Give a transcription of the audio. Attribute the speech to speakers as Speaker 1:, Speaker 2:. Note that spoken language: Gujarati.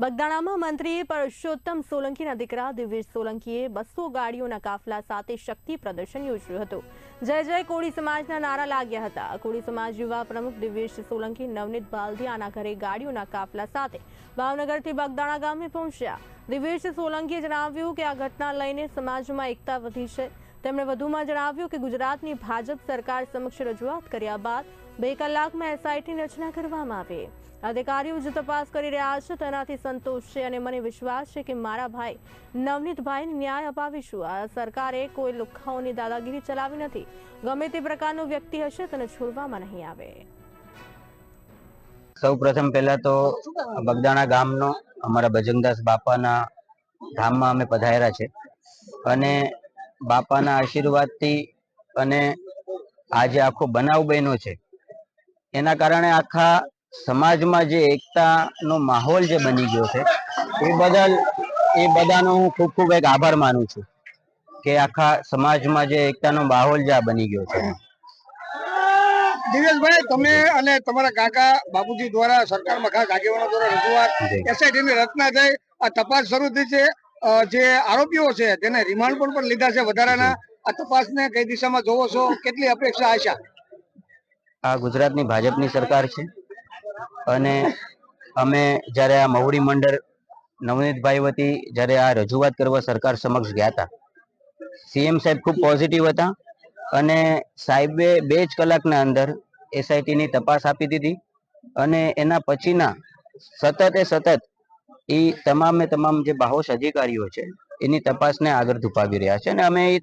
Speaker 1: બગદાણામાં મંત્રી પરસોત્તમ સોલંકીના દીકરા દિવ્યેશ સોલંકીએ બસો ગાડીઓના કાફલા સાથે શક્તિ પ્રદર્શન યોજ્યું હતું. જય જય કોળી સમાજના નારા લાગ્યા હતા. કોળી સમાજ યુવા પ્રમુખ દિવ્યેશ સોલંકી, નવનીત બાલદિયાના ઘરે ગાડીઓના કાફલા સાથે ભાવનગરથી બગદાણા ગામે પહોંચ્યા. દિવ્યેશ સોલંકીએ જણાવ્યું કે આ ઘટના લઈને સમાજમાં એકતા વધી છે. તેમણે વધુમાં જણાવ્યું કે ગુજરાતની ભાજપ સરકાર સમક્ષ રજૂઆત કર્યા બાદ બે કલાકમાં એસઆઈટીની રચના કરવામાં આવે. અધિકારીઓ જે તપાસ કરી રહ્યા છે, તેનાથી સંતોષ છે અને મને વિશ્વાસ છે કે મારા ભાઈ નવનીતભાઈને ન્યાય અપાવીશું. આ સરકારે કોઈ લુખાઓની દાદાગીરી ચલાવી નથી. ગમે તે પ્રકારનો વ્યક્તિ હશે, તેને છોડવામાં નહીં આવે.
Speaker 2: સૌ પ્રથમ પહેલા તો બગદાણા ગામનો અમારા ભજનદાસ બાપાના ધામમાં અમે પધાર્યા છે. અને બાપાના આશીર્વાદથી અને આજે આખો બનાવ બન્યો છે. એના કારણે આખા સમાજમાં જે એકતાનો માહોલ જે બની ગયો છે એ બદલ એ બધાનો હું ખૂબ ખૂબ એક આભાર માનું છું કે આખા સમાજમાં જે એકતાનો માહોલ જે બની ગયો છે.
Speaker 3: દિવેશભાઈ તમે અને તમારા કાકા બાપુજી દ્વારા સરકારમાં ખાસ આગેવાનો દ્વારા રજૂઆત એસઆઈટીની રચના થઈ આ તપાસ શરૂ થઈ છે. જે આરોપીઓ છે તેને રિમાન્ડ પર પણ લીધા છે વધારાના, આ તપાસને કઈ દિશામાં જોવો છો? કેટલી અપેક્ષા આશા
Speaker 2: આ ગુજરાતની ભાજપની સરકાર છે અને અમે જ્યારે આ મહુડી મંડળ નવનીતભાઈ વતી જ્યારે આ રજૂઆત કરવા સરકાર સમક્ષ ગયા હતા, સીએમ સાહેબ ખૂબ પોઝિટિવ હતા અને સાહેબે બે જ કલાકના અંદર એસઆઈટીની તપાસ આપી દીધી અને એના પછીના સતત એ સતત એ તમામે તમામ જે બાહોશ અધિકારીઓ છે, એની તપાસને આગળ ધપાવી રહ્યા છે અને અમે એ